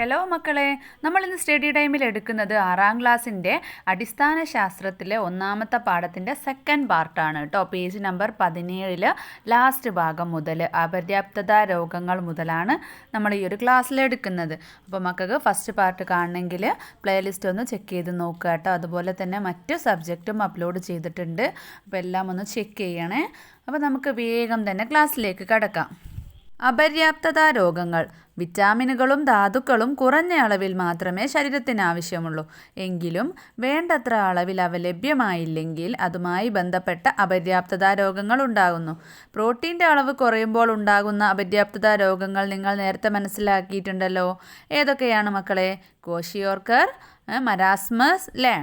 Hello മക്കളെ നമ്മൾ ഇന്ന് സ്റ്റഡി ടൈമിൽ എടുക്കുന്നത് ആറാം ക്ലാസ്സിന്റെ അടിസ്ഥാന ശാസ്ത്രത്തിലെ ഒന്നാമത്തെ പാഠത്തിന്റെ സെക്കൻഡ് പാർട്ടാണ് കേട്ടോ പേജ് നമ്പർ പതിനേഴിൽ ലാസ്റ്റ് ഭാഗം മുതൽ അപര്യാപ്തത രോഗങ്ങൾ മുതലാണ് നമ്മൾ ഈ ഒരു ക്ലാസ്സിൽ എടുക്കുന്നത്. അപ്പോൾ മക്കൾക്ക് ഫസ്റ്റ് പാർട്ട് കാണണമെങ്കിൽ പ്ലേലിസ്റ്റ് ഒന്ന് ചെക്ക് ചെയ്ത് നോക്കുക കേട്ടോ അതുപോലെ തന്നെ മറ്റ് സബ്ജക്റ്റും അപ്ലോഡ് ചെയ്തിട്ടുണ്ട്. അപ്പോൾ എല്ലാം ഒന്ന് ചെക്ക് ചെയ്യണേ. അപ്പോൾ നമുക്ക് വേഗം തന്നെ ക്ലാസ്സിലേക്ക് കടക്കാം. അപര്യാപ്തത രോഗങ്ങൾ. വിറ്റാമിനുകളും ധാതുക്കളും കുറഞ്ഞ അളവിൽ മാത്രമേ ശരീരത്തിന് ആവശ്യമുള്ളൂ. എങ്കിലും വേണ്ടത്ര അളവിൽ അവ ലഭ്യമായില്ലെങ്കിൽ അതുമായി ബന്ധപ്പെട്ട അപര്യാപ്തത രോഗങ്ങൾ ഉണ്ടാകുന്നു. പ്രോട്ടീന്റെ അളവ് കുറയുമ്പോൾ ഉണ്ടാകുന്ന അപര്യാപ്തത രോഗങ്ങൾ നിങ്ങൾ നേരത്തെ മനസ്സിലാക്കിയിട്ടുണ്ടല്ലോ. ഏതൊക്കെയാണ് മക്കളെ? കോഷിയോർക്കർ മരാസ്മസ് അല്ലേ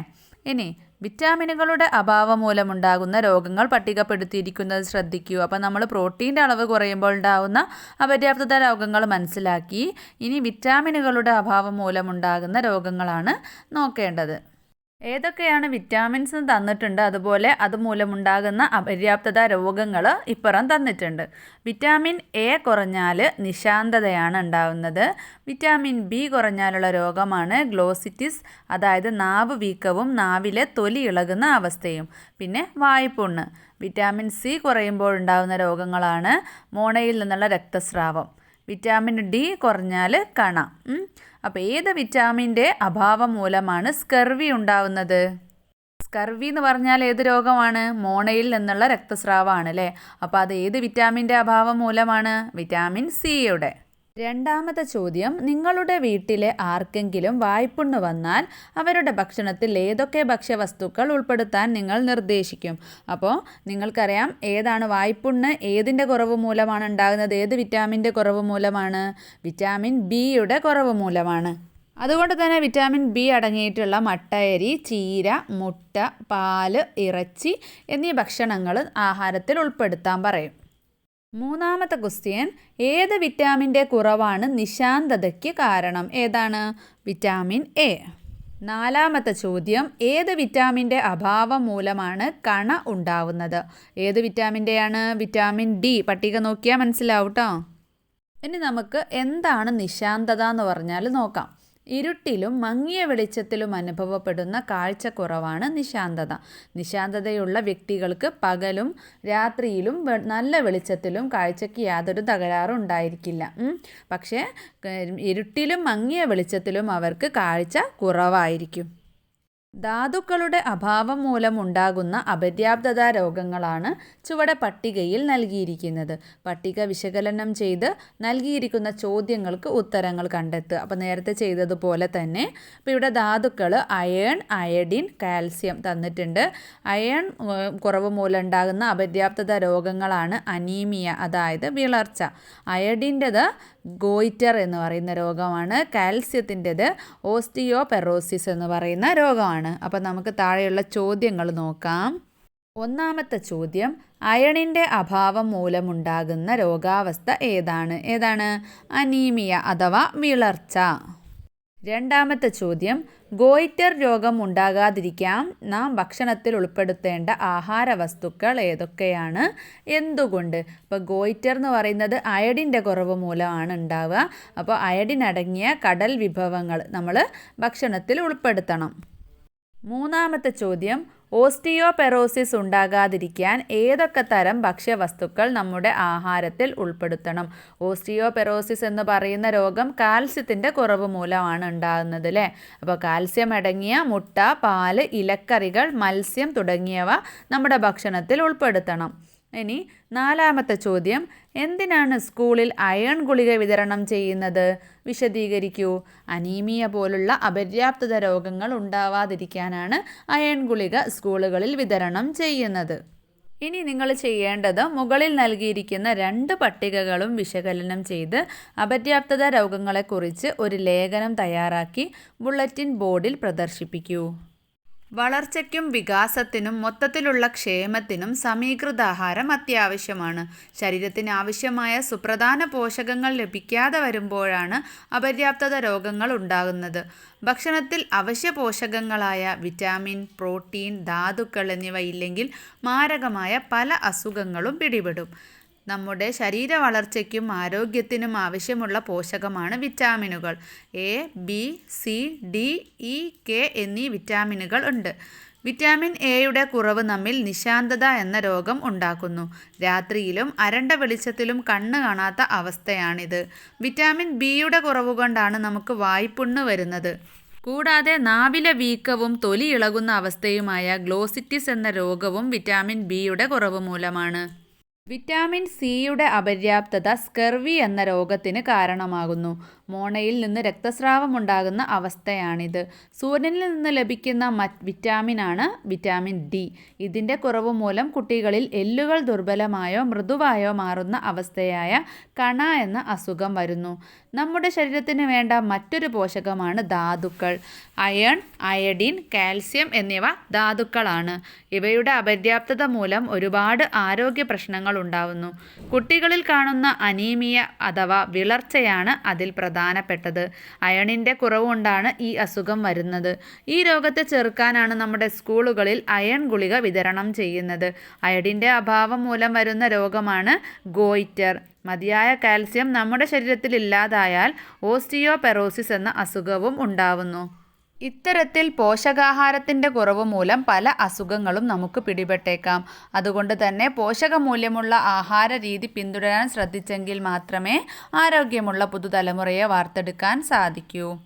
ഇനി വിറ്റാമിനുകളുടെ അഭാവം മൂലമുണ്ടാകുന്ന രോഗങ്ങൾ പട്ടികപ്പെടുത്തിയിരിക്കുന്നത് ശ്രദ്ധിക്കൂ. അപ്പോൾ നമ്മൾ പ്രോട്ടീന്റെ അളവ് കുറയുമ്പോൾ ഉണ്ടാകുന്ന അപര്യാപ്തത രോഗങ്ങൾ മനസ്സിലാക്കി ഇനി വിറ്റാമിനുകളുടെ അഭാവം മൂലമുണ്ടാകുന്ന രോഗങ്ങളാണ് നോക്കേണ്ടത്. ഏതൊക്കെയാണ് വിറ്റാമിൻസ് തന്നിട്ടുണ്ട്? അതുപോലെ അതുമൂലമുണ്ടാകുന്ന അപര്യാപ്തത രോഗങ്ങൾ ഇപ്പുറം തന്നിട്ടുണ്ട്. വിറ്റാമിൻ എ കുറഞ്ഞാൽ നിശാന്തതയാണ് ഉണ്ടാകുന്നത് വിറ്റാമിൻ ബി കുറഞ്ഞാലുള്ള രോഗമാണ് ഗ്ലോസിറ്റിസ് അതായത് നാവ് വീക്കവും നാവിലെ തൊലി ഇളകുന്ന അവസ്ഥയും. പിന്നെ വായ്പുണ്ണ്. വിറ്റാമിൻ സി കുറയുമ്പോൾ ഉണ്ടാകുന്ന രോഗങ്ങളാണ് മോണയിൽ നിന്നുള്ള രക്തസ്രാവം. വിറ്റാമിൻ ഡി കുറഞ്ഞാൽ കണ. അപ്പോൾ ഏത് വിറ്റാമിന്റെ അഭാവം മൂലമാണ് സ്കർവി ഉണ്ടാവുന്നത്? സ്കർവി എന്ന് പറഞ്ഞാൽ ഏത് രോഗമാണ്? മോണയിൽ നിന്നുള്ള രക്തസ്രാവമാണ് അല്ലേ? അപ്പോൾ അത് ഏത് വിറ്റാമിന്റെ അഭാവം മൂലമാണ്? വിറ്റാമിൻ സിയുടെ രണ്ടാമത്തെ ചോദ്യം നിങ്ങളുടെ വീട്ടിലെ ആർക്കെങ്കിലും വായ്പുണ്ണ് വന്നാൽ അവരുടെ ഭക്ഷണത്തിൽ ഏതൊക്കെ ഭക്ഷ്യവസ്തുക്കൾ ഉൾപ്പെടുത്താൻ നിങ്ങൾ നിർദ്ദേശിക്കും? അപ്പോൾ നിങ്ങൾക്കറിയാം ഏതാണ് വായ്പുണ്ണ് ഏതിന്റെ കുറവ് മൂലമാണ് ഉണ്ടാകുന്നത് ഏത് വിറ്റാമിന്റെ കുറവ് മൂലമാണ്? വിറ്റാമിൻ ബിയുടെ കുറവ് മൂലമാണ്. അതുകൊണ്ട് തന്നെ വിറ്റാമിൻ ബി അടങ്ങിയിട്ടുള്ള മട്ടയരി ചീര മുട്ട പാൽ ഇറച്ചി എന്നീ ഭക്ഷണങ്ങൾ ആഹാരത്തിൽ ഉൾപ്പെടുത്താൻ പറയും. മൂന്നാമത്തെ ക്വസ്റ്റ്യൻ ഏത് വിറ്റാമിന്റെ കുറവാണ് നിശാന്തതയ്ക്ക് കാരണം? ഏതാണ്? വിറ്റാമിൻ എ നാലാമത്തെ ചോദ്യം ഏത് വിറ്റാമിന്റെ അഭാവം മൂലമാണ് കണ ഉണ്ടാവുന്നത്? ഏത് വിറ്റാമിന്റെയാണ് വിറ്റാമിൻ ഡി പട്ടിക നോക്കിയാൽ മനസ്സിലാവും കേട്ടോ ഇനി നമുക്ക് എന്താണ് നിശാന്തത എന്ന് പറഞ്ഞാൽ നോക്കാം. ഇരുട്ടിലും മങ്ങിയ വെളിച്ചത്തിലും അനുഭവപ്പെടുന്ന കാഴ്ചക്കുറവാണ് നിശാന്തത. നിശാന്തതയുള്ള വ്യക്തികൾക്ക് പകലും രാത്രിയിലും നല്ല വെളിച്ചത്തിലും കാഴ്ചയ്ക്ക് യാതൊരു തകരാറും ഉണ്ടായിരിക്കില്ല. പക്ഷേ ഇരുട്ടിലും മങ്ങിയ വെളിച്ചത്തിലും അവർക്ക് കാഴ്ച കുറവായിരിക്കും. ധാതുക്കളുടെ അഭാവം മൂലമുണ്ടാകുന്ന അപര്യാപ്തത രോഗങ്ങളാണ് ചുവടെ പട്ടികയിൽ നൽകിയിരിക്കുന്നത്. പട്ടിക വിശകലനം ചെയ്ത് നൽകിയിരിക്കുന്ന ചോദ്യങ്ങൾക്ക് ഉത്തരങ്ങൾ കണ്ടെത്തുക. അപ്പോൾ നേരത്തെ ചെയ്തതുപോലെ തന്നെ ഇപ്പോൾ ഇവിടെ ധാതുക്കൾ അയേൺ അയഡിൻ കാൽസ്യം തന്നിട്ടുണ്ട്. അയേൺ കുറവ് മൂലം ഉണ്ടാകുന്ന അപര്യാപ്തത രോഗങ്ങളാണ് അനീമിയ അതായത് വിളർച്ച. അയഡിന്റെത് ഗോയിറ്റർ എന്ന് പറയുന്ന രോഗമാണ്. കാൽസ്യത്തിന്റെത് ഓസ്റ്റിയോപെറോസിസ് എന്ന് പറയുന്ന രോഗമാണ്. അപ്പോൾ നമുക്ക് താഴെയുള്ള ചോദ്യങ്ങൾ നോക്കാം. ഒന്നാമത്തെ ചോദ്യം അയണിന്റെ അഭാവം മൂലമുണ്ടാകുന്ന രോഗാവസ്ഥ ഏതാണ്? ഏതാണ്? അനീമിയ അഥവാ വിളർച്ച. രണ്ടാമത്തെ ചോദ്യം ഗോയിറ്റർ രോഗം ഉണ്ടാകാതിരിക്കാം നാം ഭക്ഷണത്തിൽ ഉൾപ്പെടുത്തേണ്ട ആഹാര വസ്തുക്കൾ ഏതൊക്കെയാണ്? എന്തുകൊണ്ട്? ഇപ്പോൾ ഗോയിറ്റർ എന്ന് പറയുന്നത് അയഡിന്റെ കുറവ് മൂലമാണ് ഉണ്ടാവുക. അപ്പോൾ അയഡിൻ അടങ്ങിയ കടൽ വിഭവങ്ങൾ നമ്മൾ ഭക്ഷണത്തിൽ ഉൾപ്പെടുത്തണം. മൂന്നാമത്തെ ചോദ്യം ഓസ്റ്റിയോപെറോസിസ് ഉണ്ടാകാതിരിക്കാൻ ഏതൊക്കെ തരം ഭക്ഷ്യവസ്തുക്കൾ നമ്മുടെ ആഹാരത്തിൽ ഉൾപ്പെടുത്തണം? ഓസ്റ്റിയോപെറോസിസ് എന്ന് പറയുന്ന രോഗം കാൽസ്യത്തിന്റെ കുറവ് മൂലമാണ് ഉണ്ടാകുന്നത് അല്ലേ? അപ്പോൾ കാൽസ്യം അടങ്ങിയ മുട്ട പാൽ ഇലക്കറികൾ മത്സ്യം തുടങ്ങിയവ നമ്മുടെ ഭക്ഷണത്തിൽ ഉൾപ്പെടുത്തണം. ഇനി നാലാമത്തെ ചോദ്യം. എന്തിനാണ് സ്കൂളിൽ അയൺ ഗുളിക വിതരണം ചെയ്യുന്നത്? വിശദീകരിക്കൂ. അനീമിയ പോലുള്ള അപര്യാപ്തത രോഗങ്ങൾ ഉണ്ടാവാതിരിക്കാനാണ് അയൺ ഗുളിക സ്കൂളുകളിൽ വിതരണം ചെയ്യുന്നത്. ഇനി നിങ്ങൾ ചെയ്യേണ്ടത് മുകളിൽ നൽകിയിരിക്കുന്ന രണ്ട് പട്ടികകളും വിശകലനം ചെയ്ത് അപര്യാപ്തത രോഗങ്ങളെക്കുറിച്ച് ഒരു ലേഖനം തയ്യാറാക്കി ബുള്ളറ്റിൻ ബോർഡിൽ പ്രദർശിപ്പിക്കൂ. വളർച്ചയ്ക്കും വികാസത്തിനും മൊത്തത്തിലുള്ള ക്ഷേമത്തിനും സമീകൃതാഹാരം അത്യാവശ്യമാണ്. ശരീരത്തിന് ആവശ്യമായ സുപ്രധാന പോഷകങ്ങൾ ലഭിക്കാതെ വരുമ്പോഴാണ് അപര്യാപ്തത രോഗങ്ങൾ ഉണ്ടാകുന്നത്. ഭക്ഷണത്തിൽ അവശ്യ പോഷകങ്ങളായ വിറ്റാമിൻ പ്രോട്ടീൻ ധാതുക്കൾ എന്നിവ ഇല്ലെങ്കിൽ മാരകമായ പല അസുഖങ്ങളും പിടിപെടും. നമ്മുടെ ശരീര വളർച്ചയ്ക്കും ആരോഗ്യത്തിനും ആവശ്യമുള്ള പോഷകമാണ് വിറ്റാമിനുകൾ. A B C D E K എന്നീ വിറ്റാമിനുകൾ ഉണ്ട്. വിറ്റാമിൻ എയുടെ കുറവ് നമ്മിൽ നിശാന്തത എന്ന രോഗം ഉണ്ടാക്കുന്നു. രാത്രിയിലും അരണ്ട വെളിച്ചത്തിലും കണ്ണ് കാണാത്ത അവസ്ഥയാണിത്. വിറ്റാമിൻ ബിയുടെ കുറവ് കൊണ്ടാണ് നമുക്ക് വായ്പുണ്ണ് വരുന്നത്. കൂടാതെ നാവിലെ വീക്കവും തൊലി ഇളകുന്ന അവസ്ഥയുമായ ഗ്ലോസിറ്റിസ് എന്ന രോഗവും വിറ്റാമിൻ ബിയുടെ കുറവ് മൂലമാണ്. വിറ്റാമിൻ സിയുടെ അപര്യാപ്തത സ്കെർവി എന്ന രോഗത്തിന് കാരണമാകുന്നു. മോണയിൽ നിന്ന് രക്തസ്രാവം ഉണ്ടാകുന്ന അവസ്ഥയാണിത്. സൂര്യനിൽ നിന്ന് ലഭിക്കുന്ന വിറ്റാമിനാണ് വിറ്റാമിൻ ഡി. ഇതിന്റെ കുറവ് മൂലം കുട്ടികളിൽ എല്ലുകൾ ദുർബലമായോ മൃദുവായോ മാറുന്ന അവസ്ഥയായ കണ എന്ന അസുഖം വരുന്നു. നമ്മുടെ ശരീരത്തിന് വേണ്ട മറ്റൊരു പോഷകമാണ് ധാതുക്കൾ. അയൺ അയഡിൻ കാൽസ്യം എന്നിവ ധാതുക്കളാണ്. ഇവയുടെ അപര്യാപ്തത മൂലം ഒരുപാട് ആരോഗ്യ പ്രശ്നങ്ങൾ ഉണ്ടാവുന്നു. കുട്ടികളിൽ കാണുന്ന അനീമിയ അഥവാ വിളർച്ചയാണ് അതിൽ പ്രധാനപ്പെട്ടത്. അയണിന്റെ കുറവുകൊണ്ടാണ് ഈ അസുഖം വരുന്നത്. ഈ രോഗത്തെ ചെറുക്കാനാണ് നമ്മുടെ സ്കൂളുകളിൽ അയൺ ഗുളിക വിതരണം ചെയ്യുന്നത്. അയഡിന്റെ അഭാവം മൂലം വരുന്ന രോഗമാണ് ഗോയിറ്റർ. മതിയായ കാൽസ്യം നമ്മുടെ ശരീരത്തിൽ ഇല്ലാതായാൽ ഓസ്റ്റിയോപെറോസിസ് എന്ന അസുഖവും ഉണ്ടാവുന്നു. ഇത്തരത്തിൽ പോഷകാഹാരത്തിന്റെ കുറവ് മൂലം പല അസുഖങ്ങളും നമുക്ക് പിടിപെട്ടേക്കാം. അതുകൊണ്ട് തന്നെ പോഷകമൂല്യമുള്ള ആഹാര രീതി പിന്തുടരാൻ ശ്രദ്ധിച്ചെങ്കിൽ മാത്രമേ ആരോഗ്യമുള്ള പുതുതലമുറയെ വാർത്തെടുക്കാൻ സാധിക്കൂ.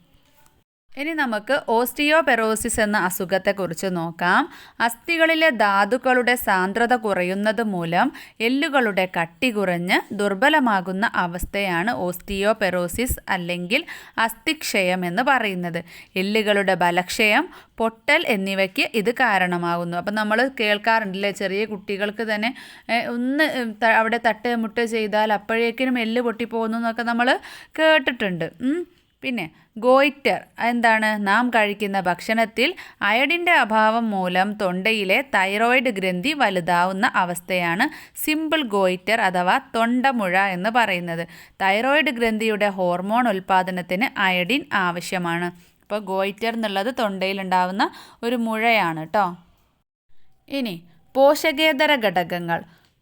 ഇനി നമുക്ക് ഓസ്റ്റിയോപെറോസിസ് എന്ന അസുഖത്തെക്കുറിച്ച് നോക്കാം. അസ്ഥികളിലെ ധാതുക്കളുടെ സാന്ദ്രത കുറയുന്നത് മൂലം എല്ലുകളുടെ കട്ടി കുറഞ്ഞ് ദുർബലമാകുന്ന അവസ്ഥയാണ് ഓസ്റ്റിയോപെറോസിസ് അല്ലെങ്കിൽ അസ്ഥിക്ഷയം എന്ന് പറയുന്നത്. എല്ലുകളുടെ ബലക്ഷയം പൊട്ടൽ എന്നിവയ്ക്ക് ഇത് കാരണമാകുന്നു. അപ്പം നമ്മൾ കേൾക്കാറുണ്ടല്ലേ ചെറിയ കുട്ടികൾക്ക് തന്നെ ഒന്ന് അവിടെ തട്ട് മുട്ട് ചെയ്താൽ അപ്പോഴേക്കിനും എല്ല് പൊട്ടിപ്പോകുന്നു എന്നൊക്കെ നമ്മൾ കേട്ടിട്ടുണ്ട്. പിന്നെ ഗോയിറ്റർ എന്താണ് നാം കഴിക്കുന്ന ഭക്ഷണത്തിൽ അയഡിന്റെ അഭാവം മൂലം തൊണ്ടയിലെ തൈറോയിഡ് ഗ്രന്ഥി വലുതാവുന്ന അവസ്ഥയാണ് സിമ്പിൾ ഗോയിറ്റർ അഥവാ തൊണ്ടമുഴ എന്ന് പറയുന്നത്. തൈറോയിഡ് ഗ്രന്ഥിയുടെ ഹോർമോൺ ഉൽപ്പാദനത്തിന് അയഡിൻ ആവശ്യമാണ്. അപ്പോൾ ഗോയിറ്റർ എന്നുള്ളത് തൊണ്ടയിലുണ്ടാവുന്ന ഒരു മുഴയാണ് കേട്ടോ. ഇനി പോഷകേതര ഘടകങ്ങൾ.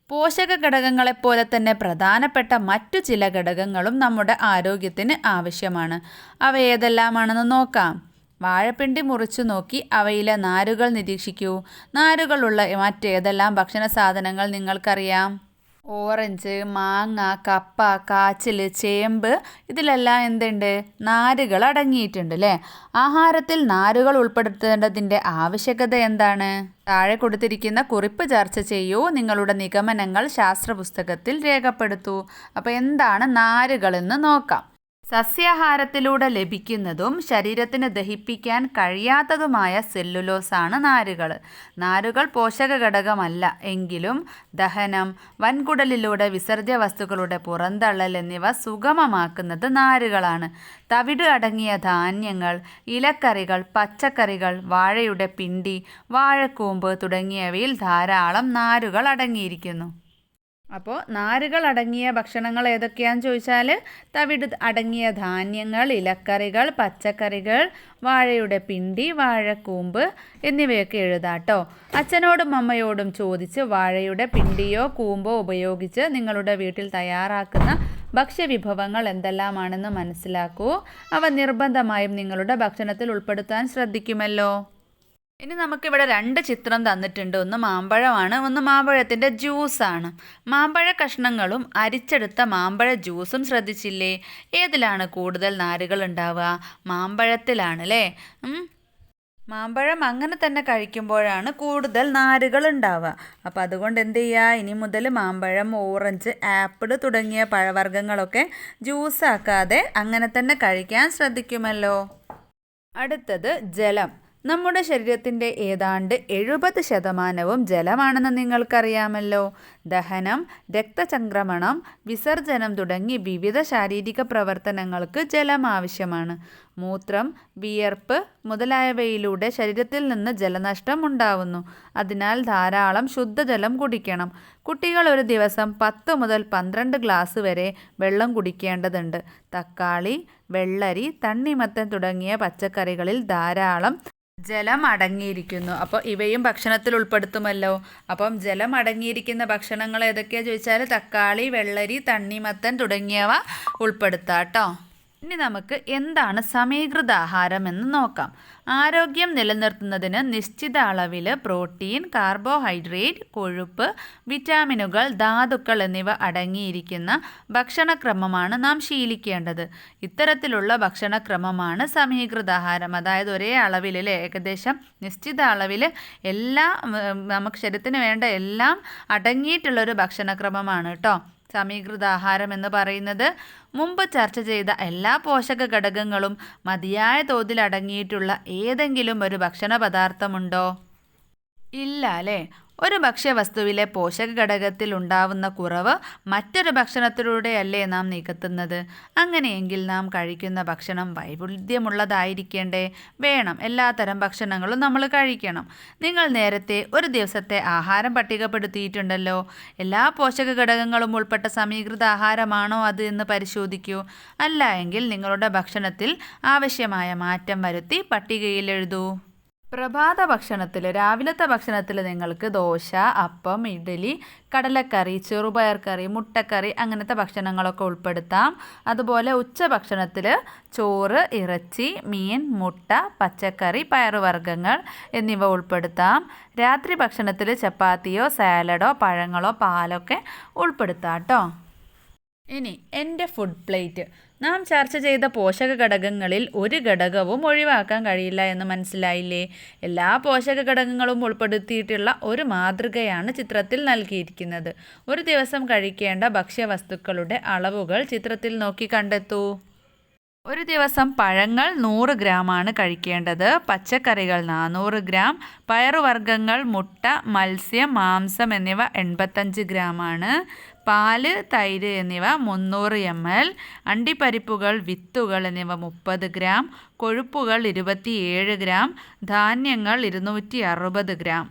പോഷക ഘടകങ്ങളെപ്പോലെ തന്നെ പ്രധാനപ്പെട്ട മറ്റു ചില ഘടകങ്ങളും നമ്മുടെ ആരോഗ്യത്തിന് ആവശ്യമാണ്. അവ ഏതെല്ലാമാണെന്ന് നോക്കാം. വാഴപ്പിണ്ടി മുറിച്ചു നോക്കി അവയിലെ നാരുകൾ നിരീക്ഷിക്കൂ. നാരുകളുള്ള മറ്റേതെല്ലാം ഭക്ഷണ സാധനങ്ങൾ നിങ്ങൾക്കറിയാം. ഓറഞ്ച് മാങ്ങ കപ്പ കാച്ചിൽ ചേമ്പ് ഇതിലെല്ലാം എന്തുണ്ട്? നാരുകൾ അടങ്ങിയിട്ടുണ്ട് അല്ലേ ആഹാരത്തിൽ നാരുകൾ ഉൾപ്പെടുത്തേണ്ടതിന്റെ ആവശ്യകത എന്താണ്? താഴെ കൊടുത്തിരിക്കുന്ന കുറിപ്പ് ചർച്ച ചെയ്യൂ. നിങ്ങളുടെ നിഗമനങ്ങൾ ശാസ്ത്രപുസ്തകത്തിൽ രേഖപ്പെടുത്തൂ. അപ്പോൾ എന്താണ് നാരുകളെന്ന് നോക്കാം. സസ്യാഹാരത്തിലൂടെ ലഭിക്കുന്നതും ശരീരത്തിന് ദഹിപ്പിക്കാൻ കഴിയാത്തതുമായ സെല്ലുലോസാണ് നാരുകൾ. നാരുകൾ പോഷക ഘടകമല്ല എങ്കിലും ദഹനം വൻകുടലിലൂടെ വിസർജ്യ വസ്തുക്കളുടെ പുറന്തള്ളൽ എന്നിവ സുഗമമാക്കുന്നത് നാരുകളാണ്. തവിട് അടങ്ങിയ ധാന്യങ്ങൾ ഇലക്കറികൾ പച്ചക്കറികൾ വാഴയുടെ പിണ്ടി വാഴക്കൂമ്പ് തുടങ്ങിയവയിൽ ധാരാളം നാരുകൾ അടങ്ങിയിരിക്കുന്നു. അപ്പോൾ നാരുകൾ അടങ്ങിയ ഭക്ഷണങ്ങൾ ഏതൊക്കെയാണെന്ന് ചോദിച്ചാൽ തവിട് അടങ്ങിയ ധാന്യങ്ങൾ ഇലക്കറികൾ പച്ചക്കറികൾ വാഴയുടെ പിണ്ടി വാഴക്കൂമ്പ് എന്നിവയൊക്കെ എഴുതാട്ടോ. അച്ഛനോടും അമ്മയോടും ചോദിച്ച് വാഴയുടെ പിണ്ടിയോ കൂമ്പോ ഉപയോഗിച്ച് നിങ്ങളുടെ വീട്ടിൽ തയ്യാറാക്കുന്ന ഭക്ഷ്യവിഭവങ്ങൾ എന്തെല്ലാമാണെന്ന് മനസ്സിലാക്കൂ. അവ നിർബന്ധമായും നിങ്ങളുടെ ഭക്ഷണത്തിൽ ഉൾപ്പെടുത്താൻ ശ്രദ്ധിക്കുമല്ലോ. ഇനി നമുക്കിവിടെ രണ്ട് ചിത്രം തന്നിട്ടുണ്ട്. ഒന്ന് മാമ്പഴമാണ് ഒന്ന് മാമ്പഴത്തിന്റെ ജ്യൂസാണ് മാമ്പഴ കഷ്ണങ്ങളും അരിച്ചെടുത്ത മാമ്പഴ ജ്യൂസും ശ്രദ്ധിച്ചില്ലേ? ഏതിലാണ് കൂടുതൽ നാരുകൾ ഉണ്ടാവുക? മാമ്പഴത്തിലാണ് അല്ലേ മാമ്പഴം അങ്ങനെ തന്നെ കഴിക്കുമ്പോഴാണ് കൂടുതൽ നാരുകൾ ഉണ്ടാവുക. അപ്പോൾ അതുകൊണ്ട് എന്ത് ചെയ്യുക? ഇനി മുതൽ മാമ്പഴം ഓറഞ്ച് ആപ്പിൾ തുടങ്ങിയ പഴവർഗങ്ങളൊക്കെ ജ്യൂസാക്കാതെ അങ്ങനെ തന്നെ കഴിക്കാൻ ശ്രദ്ധിക്കുമല്ലോ. അടുത്തത് ജലം. നമ്മുടെ ശരീരത്തിന്റെ ഏതാണ്ട് എഴുപത് ശതമാനവും ജലമാണെന്ന് നിങ്ങൾക്കറിയാമല്ലോ. ദഹനം രക്തചംക്രമണം വിസർജനം തുടങ്ങി വിവിധ ശാരീരിക പ്രവർത്തനങ്ങൾക്ക് ജലം ആവശ്യമാണ്. മൂത്രം വിയർപ്പ് മുതലായവയിലൂടെ ശരീരത്തിൽ നിന്ന് ജലനഷ്ടം ഉണ്ടാവുന്നു. അതിനാൽ ധാരാളം ശുദ്ധജലം കുടിക്കണം. കുട്ടികൾ ഒരു ദിവസം പത്ത് മുതൽ പന്ത്രണ്ട് ഗ്ലാസ് വരെ വെള്ളം കുടിക്കേണ്ടതുണ്ട്. തക്കാളി വെള്ളരി തണ്ണിമത്തൻ തുടങ്ങിയ പച്ചക്കറികളിൽ ധാരാളം ജലം അടങ്ങിയിരിക്കുന്നു അപ്പോൾ ഇവയും ഭക്ഷണത്തിൽ ഉൾപ്പെടുത്തുമല്ലോ. അപ്പം ജലം അടങ്ങിയിരിക്കുന്ന ഭക്ഷണങ്ങൾ ഏതൊക്കെയാണെന്ന് ചോദിച്ചാൽ തക്കാളി വെള്ളരി തണ്ണിമത്തൻ തുടങ്ങിയവ ഉൾപ്പെടുത്താം കേട്ടോ ഇനി നമുക്ക് എന്താണ് സമീകൃത ആഹാരം എന്ന് നോക്കാം. ആരോഗ്യം നിലനിർത്തുന്നതിന് നിശ്ചിത അളവിൽ പ്രോട്ടീൻ കാർബോഹൈഡ്രേറ്റ് കൊഴുപ്പ് വിറ്റാമിനുകൾ ധാതുക്കൾ എന്നിവ അടങ്ങിയിരിക്കുന്ന ഭക്ഷണക്രമമാണ് നാം ശീലിക്കേണ്ടത്. ഇത്തരത്തിലുള്ള ഭക്ഷണക്രമമാണ് സമീകൃത ആഹാരം അതായത് ഒരേ അളവിൽ അല്ലേ ഏകദേശം നിശ്ചിത അളവിൽ എല്ലാ നമുക്ക് ശരീരത്തിന് വേണ്ട എല്ലാം അടങ്ങിയിട്ടുള്ളൊരു ഭക്ഷണക്രമമാണ് കേട്ടോ. സമീകൃത ആഹാരം എന്ന് പറയുന്നത്. മുമ്പ് ചർച്ച ചെയ്ത എല്ലാ പോഷക ഘടകങ്ങളും മതിയായ തോതിൽ അടങ്ങിയിട്ടുള്ള ഏതെങ്കിലും ഒരു ഭക്ഷണ പദാർത്ഥമുണ്ടോ ഇല്ല അല്ലേ ഒരു ഭക്ഷ്യവസ്തുവിലെ പോഷക ഘടകത്തിൽ ഉണ്ടാവുന്ന കുറവ് മറ്റൊരു ഭക്ഷണത്തിലൂടെയല്ലേ നാം നികത്തുന്നത് അങ്ങനെയെങ്കിൽ നാം കഴിക്കുന്ന ഭക്ഷണം വൈവിധ്യമുള്ളതായിരിക്കേണ്ടേ? വേണം. എല്ലാത്തരം ഭക്ഷണങ്ങളും നമ്മൾ കഴിക്കണം. നിങ്ങൾ നേരത്തെ ഒരു ദിവസത്തെ ആഹാരം പട്ടികപ്പെടുത്തിയിട്ടുണ്ടല്ലോ. എല്ലാ പോഷക ഘടകങ്ങളും ഉൾപ്പെട്ട സമീകൃത ആഹാരമാണോ അത് എന്ന് പരിശോധിക്കൂ. അല്ല എങ്കിൽ നിങ്ങളുടെ ഭക്ഷണത്തിൽ ആവശ്യമായ മാറ്റം വരുത്തി പട്ടികയിൽ എഴുതൂ. പ്രഭാത ഭക്ഷണത്തിൽ രാവിലത്തെ ഭക്ഷണത്തിൽ നിങ്ങൾക്ക് ദോശ അപ്പം ഇഡലി കടലക്കറി ചെറുപയർ കറി മുട്ടക്കറി അങ്ങനത്തെ ഭക്ഷണങ്ങളൊക്കെ ഉൾപ്പെടുത്താം. അതുപോലെ ഉച്ച ഭക്ഷണത്തിൽ ചോറ് ഇറച്ചി മീൻ മുട്ട പച്ചക്കറി പയറുവർഗങ്ങൾ എന്നിവ ഉൾപ്പെടുത്താം. രാത്രി ഭക്ഷണത്തിൽ ചപ്പാത്തിയോ സാലഡോ പഴങ്ങളോ പാലൊക്കെ ഉൾപ്പെടുത്താം കേട്ടോ ഇനി എന്റെ ഫുഡ് പ്ലേറ്റ്. നാം ചർച്ച ചെയ്ത പോഷക ഘടകങ്ങളിൽ ഒരു ഘടകവും ഒഴിവാക്കാൻ കഴിയില്ല എന്ന് മനസ്സിലായില്ലേ? എല്ലാ പോഷക ഘടകങ്ങളും ഉൾപ്പെടുത്തിയിട്ടുള്ള ഒരു മാതൃകയാണ് ചിത്രത്തിൽ നൽകിയിരിക്കുന്നത്. ഒരു ദിവസം കഴിക്കേണ്ട ഭക്ഷ്യവസ്തുക്കളുടെ അളവുകൾ ചിത്രത്തിൽ നോക്കി കണ്ടെത്തൂ. ഒരു ദിവസം പഴങ്ങൾ നൂറ് ഗ്രാമാണ് കഴിക്കേണ്ടത്. പച്ചക്കറികൾ നാനൂറ് ഗ്രാം. പയറുവർഗങ്ങൾ മുട്ട മത്സ്യം മാംസം എന്നിവ എൺപത്തഞ്ച് ഗ്രാമാണ്. പാൽ തൈര് എന്നിവ മുന്നൂറ് എം എൽ അണ്ടിപ്പരിപ്പുകൾ വിത്തുകൾ എന്നിവ മുപ്പത് ഗ്രാം കൊഴുപ്പുകൾ ഇരുപത്തിയേഴ് ഗ്രാം ധാന്യങ്ങൾ ഇരുന്നൂറ്റി അറുപത് ഗ്രാം.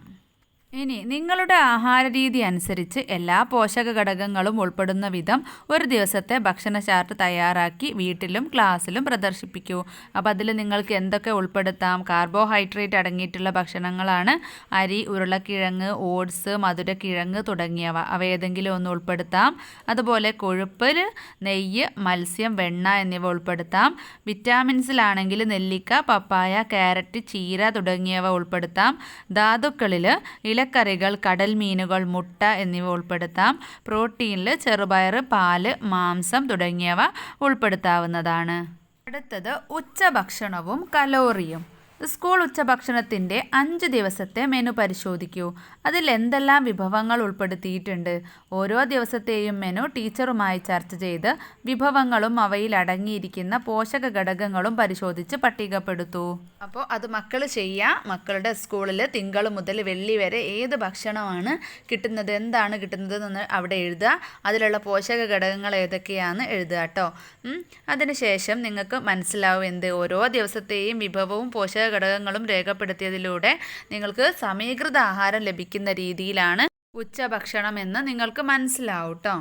ഇനി നിങ്ങളുടെ ആഹാര രീതി അനുസരിച്ച് എല്ലാ പോഷക ഘടകങ്ങളും ഉൾപ്പെടുന്ന വിധം ഒരു ദിവസത്തെ ഭക്ഷണ ചാർട്ട് തയ്യാറാക്കി വീട്ടിലും ക്ലാസ്സിലും പ്രദർശിപ്പിക്കൂ. അപ്പോൾ അതിൽ നിങ്ങൾക്ക് എന്തൊക്കെ ഉൾപ്പെടുത്താം? കാർബോഹൈഡ്രേറ്റ് അടങ്ങിയിട്ടുള്ള ഭക്ഷണങ്ങളാണ് അരി ഉരുളക്കിഴങ്ങ് ഓട്സ് മധുരക്കിഴങ്ങ് തുടങ്ങിയവ. അവ ഏതെങ്കിലും ഒന്ന് ഉൾപ്പെടുത്താം. അതുപോലെ കൊഴുപ്പിൽ നെയ്യ് മത്സ്യം വെണ്ണ എന്നിവ ഉൾപ്പെടുത്താം. വിറ്റാമിൻസിലാണെങ്കിൽ നെല്ലിക്ക പപ്പായ ക്യാരറ്റ് ചീര തുടങ്ങിയവ ഉൾപ്പെടുത്താം. ധാതുക്കളിൽ ഇലക്കറികൾ കടൽ മീനുകൾ മുട്ട എന്നിവ ഉൾപ്പെടുത്താം. പ്രോട്ടീനിൽ ചെറുപയർ പാൽ മാംസം തുടങ്ങിയവ ഉൾപ്പെടുത്താവുന്നതാണ്. അടുത്തത് ഉച്ചഭക്ഷണവും കലോറിയും. സ്കൂൾ ഉച്ചഭക്ഷണത്തിന്റെ അഞ്ച് ദിവസത്തെ മെനു പരിശോധിക്കൂ. അതിൽ എന്തെല്ലാം വിഭവങ്ങൾ ഉൾപ്പെടുത്തിയിട്ടുണ്ട്? ഓരോ ദിവസത്തെയും മെനു ടീച്ചറുമായി ചർച്ച ചെയ്ത് വിഭവങ്ങളും അവയിൽ അടങ്ങിയിരിക്കുന്ന പോഷക ഘടകങ്ങളും പരിശോധിച്ച് പട്ടികപ്പെടുത്തൂ. അപ്പോൾ അത് മക്കൾ ചെയ്യുക മക്കളുടെ സ്കൂളിൽ തിങ്കൾ മുതൽ വെള്ളി വരെ ഏത് ഭക്ഷണമാണ് കിട്ടുന്നത്? എന്താണ് കിട്ടുന്നത് എന്ന് അവിടെ എഴുതുക. അതിലുള്ള പോഷക ഘടകങ്ങൾ ഏതൊക്കെയാണെന്ന് എഴുതുക കേട്ടോ. അതിനുശേഷം നിങ്ങൾക്ക് മനസ്സിലാവും എന്ത്? ഓരോ ദിവസത്തെയും വിഭവവും പോഷക ഘടകങ്ങളും രേഖപ്പെടുത്തിയതിലൂടെ നിങ്ങൾക്ക് സമീകൃത ആഹാരം ലഭിക്കുന്ന രീതിയിലാണ് ഉച്ചഭക്ഷണം എന്ന് നിങ്ങൾക്ക് മനസ്സിലാവും കേട്ടോ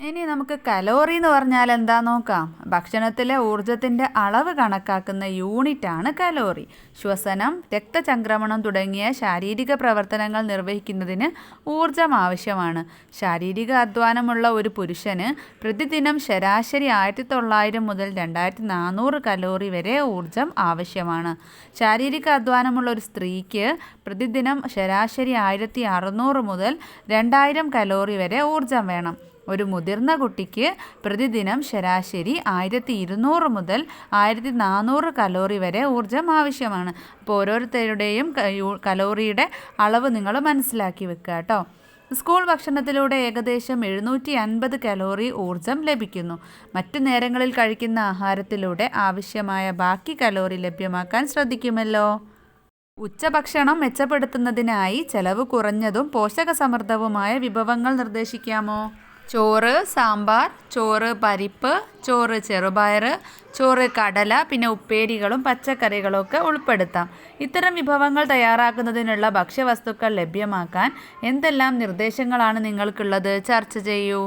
ഇനി നമുക്ക് കലോറി എന്ന് പറഞ്ഞാൽ എന്താ നോക്കാം? ഭക്ഷണത്തിലെ ഊർജത്തിന്റെ അളവ് കണക്കാക്കുന്ന യൂണിറ്റാണ് കലോറി. ശ്വസനം രക്തചംക്രമണം തുടങ്ങിയ ശാരീരിക പ്രവർത്തനങ്ങൾ നിർവഹിക്കുന്നതിന് ഊർജം ആവശ്യമാണ്. ശാരീരിക അധ്വാനമുള്ള ഒരു പുരുഷന് പ്രതിദിനം ശരാശരി ആയിരത്തി തൊള്ളായിരം മുതൽ രണ്ടായിരത്തി നാനൂറ് കലോറി വരെ ഊർജം ആവശ്യമാണ്. ശാരീരിക അധ്വാനമുള്ള ഒരു സ്ത്രീക്ക് പ്രതിദിനം ശരാശരി ആയിരത്തി അറുന്നൂറ് മുതൽ രണ്ടായിരം കലോറി വരെ ഊർജം വേണം. ഒരു മുതിർന്ന കുട്ടിക്ക് പ്രതിദിനം ശരാശരി ആയിരത്തി ഇരുന്നൂറ് മുതൽ ആയിരത്തി നാനൂറ് കലോറി വരെ ഊർജം ആവശ്യമാണ്. അപ്പോൾ ഓരോരുത്തരുടെയും കലോറിയുടെ അളവ് നിങ്ങൾ മനസ്സിലാക്കി വെക്കുക കേട്ടോ. സ്കൂൾ ഭക്ഷണത്തിലൂടെ ഏകദേശം എഴുന്നൂറ്റി അൻപത് കലോറി ഊർജം ലഭിക്കുന്നു. മറ്റു നേരങ്ങളിൽ കഴിക്കുന്ന ആഹാരത്തിലൂടെ ആവശ്യമായ ബാക്കി കലോറി ലഭ്യമാക്കാൻ ശ്രദ്ധിക്കുമല്ലോ. ഉച്ചഭക്ഷണം മെച്ചപ്പെടുത്തുന്നതിനായി ചെലവ് കുറഞ്ഞതും പോഷകസമൃദ്ധവുമായ വിഭവങ്ങൾ നിർദ്ദേശിക്കാമോ? ചോറ് സാമ്പാർ ചോറ് പരിപ്പ് ചോറ് ചെറുപയർ ചോറ് കടല പിന്നെ ഉപ്പേരികളും പച്ചക്കറികളും ഒക്കെ ഉൾപ്പെടുത്താം. ഇത്തരം വിഭവങ്ങൾ തയ്യാറാക്കുന്നതിനുള്ള ഭക്ഷ്യവസ്തുക്കൾ ലഭ്യമാക്കാൻ എന്തെല്ലാം നിർദ്ദേശങ്ങളാണ് നിങ്ങൾക്കുള്ളത്? ചർച്ച ചെയ്യൂ.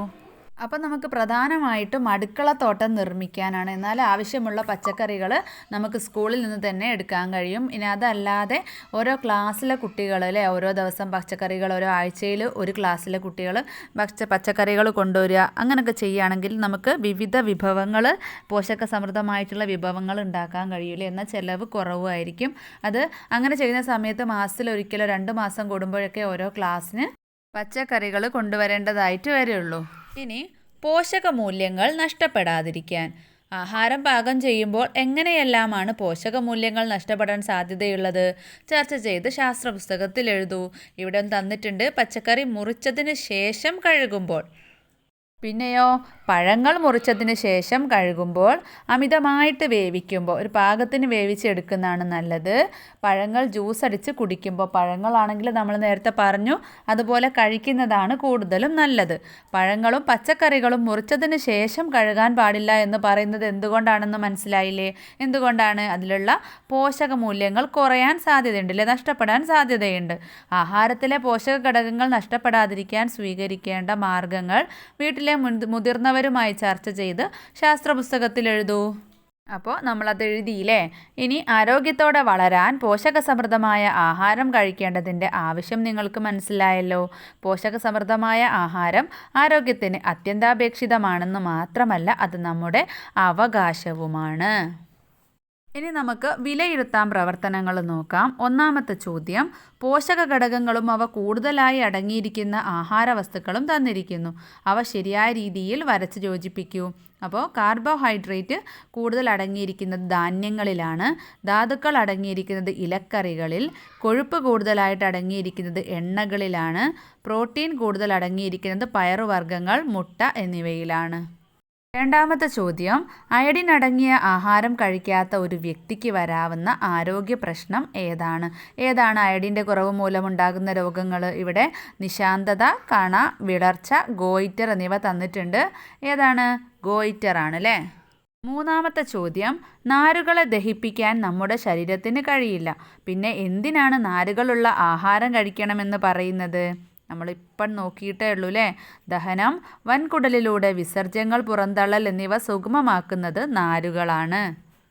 അപ്പം നമുക്ക് പ്രധാനമായിട്ടും അടുക്കളത്തോട്ടം നിർമ്മിക്കാനാണ്. എന്നാൽ ആവശ്യമുള്ള പച്ചക്കറികൾ നമുക്ക് സ്കൂളിൽ നിന്ന് തന്നെ എടുക്കാൻ കഴിയും. ഇനി അതല്ലാതെ ഓരോ ക്ലാസ്സിലെ കുട്ടികൾ അല്ലേ? ഓരോ ദിവസം പച്ചക്കറികൾ ഓരോ ആഴ്ചയിൽ ഒരു ക്ലാസ്സിലെ കുട്ടികൾ പച്ച പച്ചക്കറികൾ കൊണ്ടുവരിക അങ്ങനെയൊക്കെ ചെയ്യുകയാണെങ്കിൽ നമുക്ക് വിവിധ വിഭവങ്ങൾ പോഷക സമൃദ്ധമായിട്ടുള്ള വിഭവങ്ങൾ ഉണ്ടാക്കാൻ കഴിയില്ല എന്ന ചിലവ് കുറവായിരിക്കും അത് അങ്ങനെ ചെയ്യുന്ന സമയത്ത് മാസത്തിൽ ഒരിക്കലോ രണ്ട് മാസം കൂടുമ്പോഴൊക്കെ ഓരോ ക്ലാസ്സിന് പച്ചക്കറികൾ കൊണ്ടുവരേണ്ടതായിട്ട് വരുള്ളൂ ഇനി പോഷകമൂല്യങ്ങൾ നഷ്ടപ്പെടാതിരിക്കാൻ. ആഹാരം പാകം ചെയ്യുമ്പോൾ എങ്ങനെയെല്ലാമാണ് പോഷകമൂല്യങ്ങൾ നഷ്ടപ്പെടാൻ സാധ്യതയുള്ളത്? ചർച്ച ചെയ്ത് ശാസ്ത്ര പുസ്തകത്തിൽ എഴുതൂ. ഇവിടെ തന്നിട്ടുണ്ട് പച്ചക്കറി മുറിച്ചതിന് ശേഷം കഴുകുമ്പോൾ. പിന്നെയോ പഴങ്ങൾ മുറിച്ചതിന് ശേഷം കഴുകുമ്പോൾ അമിതമായിട്ട് വേവിക്കുമ്പോൾ ഒരു പാകത്തിന് വേവിച്ചെടുക്കുന്നതാണ് നല്ലത്. പഴങ്ങൾ ജ്യൂസ് അടിച്ച് കുടിക്കുമ്പോൾ പഴങ്ങളാണെങ്കിൽ നമ്മൾ നേരത്തെ പറഞ്ഞു അതുപോലെ കഴിക്കുന്നതാണ് കൂടുതലും നല്ലത്. പഴങ്ങളും പച്ചക്കറികളും മുറിച്ചതിന് ശേഷം കഴുകാൻ പാടില്ല എന്ന് പറയുന്നത് എന്തുകൊണ്ടാണെന്ന് മനസ്സിലായില്ലേ? എന്തുകൊണ്ടാണ്? അതിലുള്ള പോഷക മൂല്യങ്ങൾ കുറയാൻ സാധ്യതയുണ്ട് അല്ലെ നഷ്ടപ്പെടാൻ സാധ്യതയുണ്ട്. ആഹാരത്തിലെ പോഷക ഘടകങ്ങൾ നഷ്ടപ്പെടാതിരിക്കാൻ സ്വീകരിക്കേണ്ട മാർഗങ്ങൾ വീട്ടിലെ മുതിർന്നവരുമായി ചർച്ച ചെയ്ത് ശാസ്ത്ര പുസ്തകത്തിൽ എഴുതൂ. അപ്പോൾ നമ്മളത് എഴുതിയില്ലേ? ഇനി ആരോഗ്യത്തോടെ വളരാൻ പോഷകസമൃദ്ധമായ ആഹാരം കഴിക്കേണ്ടതിന്റെ ആവശ്യം നിങ്ങൾക്ക് മനസ്സിലായല്ലോ. പോഷകസമൃദ്ധമായ ആഹാരം ആരോഗ്യത്തിന് അത്യന്താപേക്ഷിതമാണെന്ന് മാത്രമല്ല അത് നമ്മുടെ അവകാശവുമാണ്. ഇനി നമുക്ക് വിലയിരുത്താൻ പ്രവർത്തനങ്ങൾ നോക്കാം. ഒന്നാമത്തെ ചോദ്യം പോഷക ഘടകങ്ങളും അവ കൂടുതലായി അടങ്ങിയിരിക്കുന്ന ആഹാര വസ്തുക്കളും തന്നിരിക്കുന്നു. അവ ശരിയായ രീതിയിൽ വരച്ച് യോജിപ്പിക്കൂ. അപ്പോൾ കാർബോഹൈഡ്രേറ്റ് കൂടുതൽ അടങ്ങിയിരിക്കുന്നത് ധാന്യങ്ങളിലാണ്. ധാതുക്കൾ അടങ്ങിയിരിക്കുന്നത് ഇലക്കറികളിൽ. കൊഴുപ്പ് കൂടുതലായിട്ട് അടങ്ങിയിരിക്കുന്നത് എണ്ണകളിലാണ്. പ്രോട്ടീൻ കൂടുതൽ അടങ്ങിയിരിക്കുന്നത് പയറുവർഗങ്ങൾ മുട്ട എന്നിവയിലാണ്. രണ്ടാമത്തെ ചോദ്യം. അയഡിൻ അടങ്ങിയ ആഹാരം കഴിക്കാത്ത ഒരു വ്യക്തിക്ക് വരാവുന്ന ആരോഗ്യ പ്രശ്നം ഏതാണ്? ഏതാണ് അയഡിന്റെ കുറവ് മൂലമുണ്ടാകുന്ന രോഗങ്ങൾ ഇവിടെ നിശാന്തത കണ വിളർച്ച ഗോയിറ്റർ എന്നിവ തന്നിട്ടുണ്ട്. ഏതാണ്? ഗോയിറ്റർ ആണ് അല്ലേ മൂന്നാമത്തെ ചോദ്യം. നാരുകളെ ദഹിപ്പിക്കാൻ നമ്മുടെ ശരീരത്തിന് കഴിയില്ല. പിന്നെ എന്തിനാണ് നാരുകളുള്ള ആഹാരം കഴിക്കണമെന്ന് പറയുന്നത്? നമ്മളിപ്പം നോക്കിയിട്ടേ ഉള്ളൂ അല്ലേ ദഹനം വൻകുടലിലൂടെ വിസർജ്യങ്ങൾ പുറന്തള്ളൽ എന്നിവ സുഗമമാക്കുന്നത് നാരുകളാണ്.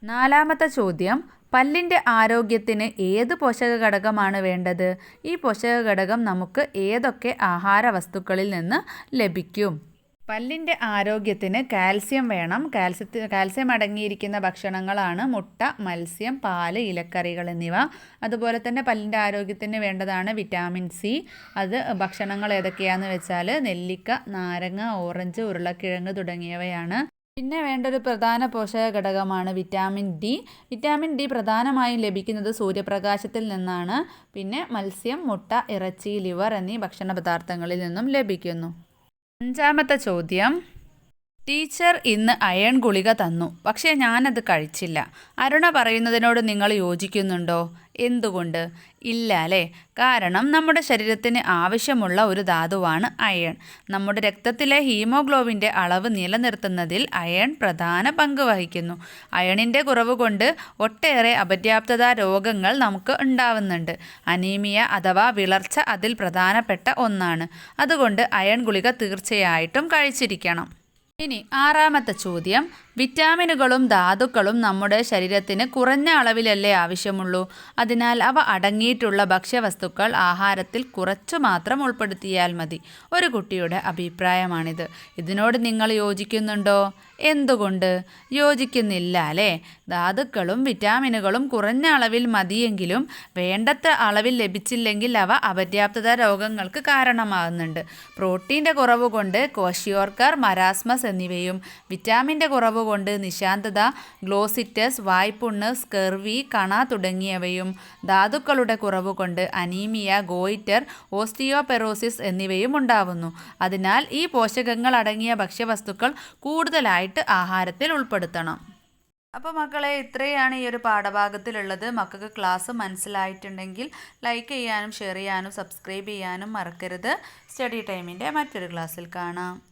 നാലാമത്തെ ചോദ്യം പല്ലിന്റെ ആരോഗ്യത്തിന് ഏത് പോഷക ഘടകമാണ് വേണ്ടത്? ഈ പോഷക ഘടകം നമുക്ക് ഏതൊക്കെ ആഹാര വസ്തുക്കളിൽ നിന്ന് ലഭിക്കും? പല്ലിന്റെ ആരോഗ്യത്തിന് കാൽസ്യം വേണം. കാൽസ്യത്തി കാൽസ്യം അടങ്ങിയിരിക്കുന്ന ഭക്ഷണങ്ങളാണ് മുട്ട മത്സ്യം പാൽ ഇലക്കറികൾ എന്നിവ. അതുപോലെ തന്നെ പല്ലിന്റെ ആരോഗ്യത്തിന് വേണ്ടതാണ് വിറ്റാമിൻ സി. അത് ഭക്ഷണങ്ങൾ ഏതൊക്കെയാണെന്ന് വെച്ചാൽ നെല്ലിക്ക നാരങ്ങ ഓറഞ്ച് ഉരുളക്കിഴങ്ങ് തുടങ്ങിയവയാണ്. പിന്നെ വേണ്ട ഒരു പ്രധാന പോഷക ഘടകമാണ് വിറ്റാമിൻ ഡി. വിറ്റാമിൻ ഡി പ്രധാനമായും ലഭിക്കുന്നത് സൂര്യപ്രകാശത്തിൽ നിന്നാണ്. പിന്നെ മത്സ്യം മുട്ട ഇറച്ചി ലിവർ എന്നീ ഭക്ഷണ പദാർത്ഥങ്ങളിൽ നിന്നും ലഭിക്കുന്നു. അഞ്ചാമത്തെ ചോദ്യം. ടീച്ചർ ഇന്ന് അയൺ ഗുളിക തന്നു. പക്ഷേ ഞാനത് കഴിച്ചില്ല. അരുണ പറയുന്നതിനോട് നിങ്ങൾ യോജിക്കുന്നുണ്ടോ? എന്തുകൊണ്ട്? ഇല്ല അല്ലേ? കാരണം നമ്മുടെ ശരീരത്തിന് ആവശ്യമുള്ള ഒരു ധാതുവാണ് അയൺ. നമ്മുടെ രക്തത്തിലെ ഹീമോഗ്ലോബിന്റെ അളവ് നിലനിർത്തുന്നതിൽ അയൺ പ്രധാന പങ്ക് വഹിക്കുന്നു. അയണിന്റെ കുറവ് കൊണ്ട് ഒട്ടേറെ അപര്യാപ്തത രോഗങ്ങൾ നമുക്ക് ഉണ്ടാവുന്നുണ്ട്. അനീമിയ അഥവാ വിളർച്ച അതിൽ പ്രധാനപ്പെട്ട ഒന്നാണ്. അതുകൊണ്ട് അയൺ ഗുളിക തീർച്ചയായിട്ടും കഴിച്ചിരിക്കണം. ഇനി ആറാമത്തെ ചോദ്യം. വിറ്റാമിനുകളും ധാതുക്കളും നമ്മുടെ ശരീരത്തിന് കുറഞ്ഞ അളവിലല്ലേ ആവശ്യമുള്ളൂ. അതിനാൽ അവ അടങ്ങിയിട്ടുള്ള ഭക്ഷ്യവസ്തുക്കൾ ആഹാരത്തിൽ കുറച്ചു മാത്രം ഉൾപ്പെടുത്തിയാൽ മതി. ഒരു കുട്ടിയുടെ അഭിപ്രായമാണിത്. ഇതിനോട് നിങ്ങൾ യോജിക്കുന്നുണ്ടോ? എന്തുകൊണ്ട്? യോജിക്കുന്നില്ല അല്ലേ? ധാതുക്കളും വിറ്റാമിനുകളും കുറഞ്ഞ അളവിൽ മതിയെങ്കിലും വേണ്ടത്ര അളവിൽ ലഭിച്ചില്ലെങ്കിൽ അവ അപര്യാപ്തത രോഗങ്ങൾക്ക് കാരണമാകുന്നുണ്ട്. പ്രോട്ടീന്റെ കുറവ് കൊണ്ട് കോഷിയോർക്കർ മരാസ്മസ് എന്നിവയും വിറ്റാമിന്റെ കുറവ് കൊണ്ട് നിശാന്തത ഗ്ലോസിറ്റസ് വായ്പുണ്ണ് സ്കെർവി കണ തുടങ്ങിയവയും ധാതുക്കളുടെ കുറവ് കൊണ്ട് അനീമിയ ഗോയിറ്റർ ഓസ്റ്റിയോപെറോസിസ് എന്നിവയും ഉണ്ടാവുന്നു. അതിനാൽ ഈ പോഷകങ്ങൾ അടങ്ങിയ ഭക്ഷ്യവസ്തുക്കൾ കൂടുതലായിട്ട് ആഹാരത്തിൽ ഉൾപ്പെടുത്തണം. അപ്പോൾ മക്കളെ ഇത്രയാണ് ഈ ഒരു പാഠഭാഗത്തിലുള്ളത്. മക്കൾക്ക് ക്ലാസ് മനസ്സിലായിട്ടുണ്ടെങ്കിൽ ലൈക്ക് ചെയ്യാനും ഷെയർ ചെയ്യാനും സബ്സ്ക്രൈബ് ചെയ്യാനും മറക്കരുത്. സ്റ്റഡി ടൈമിന്റെ മറ്റൊരു ക്ലാസ്സിൽ കാണാം.